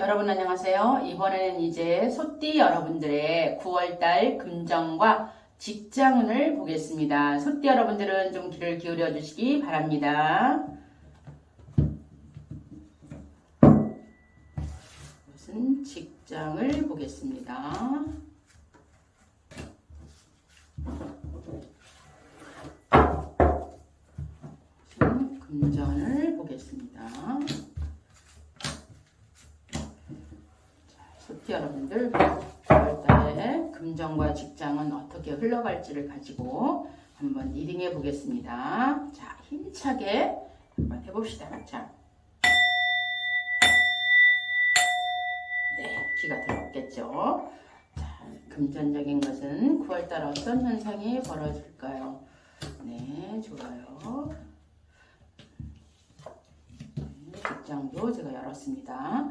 여러분 안녕하세요. 이번에는 이제 소띠 여러분들의 9월달 금정과 직장운을 보겠습니다. 소띠 여러분들은 좀 귀를 기울여 주시기 바랍니다. 이것은 직장을 보겠습니다. 금전을 보겠습니다. 소티 여러분들 9월달에 금전과 직장은 어떻게 흘러갈지를 가지고 한번 리딩해 보겠습니다. 자, 힘차게 한번 해봅시다. 자. 네, 귀가 들었겠죠? 자, 금전적인 것은 9월달 어떤 현상이 벌어질까요? 네, 좋아요. 네, 직장도 제가 열었습니다.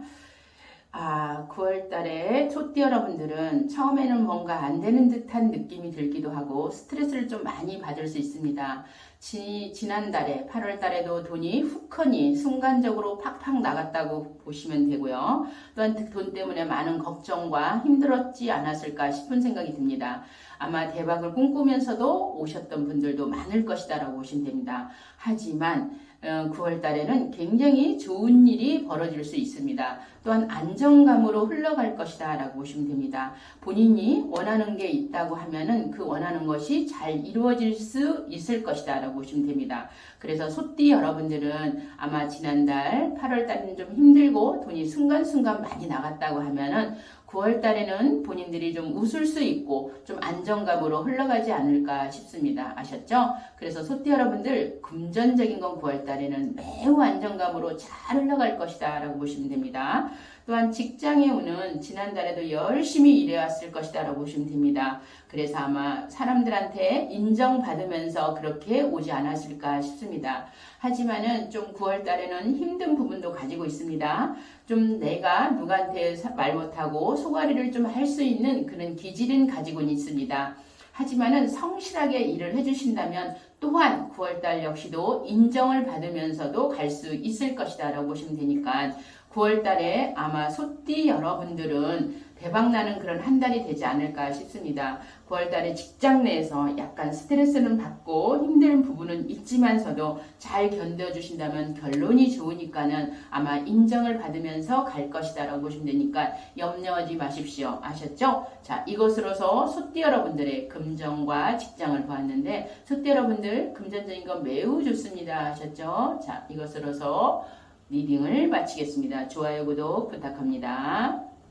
아, 9월 달에 초띠 여러분들은 처음에는 뭔가 안 되는 듯한 느낌이 들기도 하고 스트레스를 좀 많이 받을 수 있습니다. 지, 지난달에 8월 달에도 돈이 후커니 순간적으로 팍팍 나갔다고 보시면 되고요. 또한 돈 때문에 많은 걱정과 힘들었지 않았을까 싶은 생각이 듭니다. 아마 대박을 꿈꾸면서도 오셨던 분들도 많을 것이다라고 보시면 됩니다. 하지만 9월 달에는 굉장히 좋은 일이 벌어질 수 있습니다. 또한 안 정감으로 흘러갈 것이다 라고 보시면 됩니다. 본인이 원하는 게 있다고 하면은 그 원하는 것이 잘 이루어질 수 있을 것이다 라고 보시면 됩니다. 그래서 소띠 여러분들은 아마 지난달 8월 달에는 좀 힘들고 돈이 순간순간 많이 나갔다고 하면은 9월 달에는 본인들이 좀 웃을 수 있고 좀 안정감으로 흘러가지 않을까 싶습니다. 아셨죠? 그래서 소띠 여러분들 금전적인 건 9월 달에는 매우 안정감으로 잘 흘러갈 것이다 라고 보시면 됩니다. 또한 직장에 오는 지난달에도 열심히 일해왔을 것이다 라고 보시면 됩니다. 그래서 아마 사람들한테 인정받으면서 그렇게 오지 않았을까 싶습니다. 하지만은 좀 9월 달에는 힘든 부분도 가지고 있습니다. 좀 내가 누구한테 말 못하고 소가리를 좀 할 수 있는 그런 기질은 가지고는 있습니다. 하지만은 성실하게 일을 해주신다면 또한 9월달 역시도 인정을 받으면서도 갈 수 있을 것이다 라고 보시면 되니까 9월 달에 아마 소띠 여러분들은 대박나는 그런 한 달이 되지 않을까 싶습니다. 9월 달에 직장 내에서 약간 스트레스는 받고 힘든 부분은 있지만서도 잘 견뎌주신다면 결론이 좋으니까는 아마 인정을 받으면서 갈 것이다 라고 보시면 되니까 염려하지 마십시오. 아셨죠? 자, 이것으로서 소띠 여러분들의 금전과 직장을 보았는데 소띠 여러분들 금전적인 건 매우 좋습니다. 아셨죠? 자, 이것으로서 리딩을 마치겠습니다. 좋아요, 구독 부탁합니다.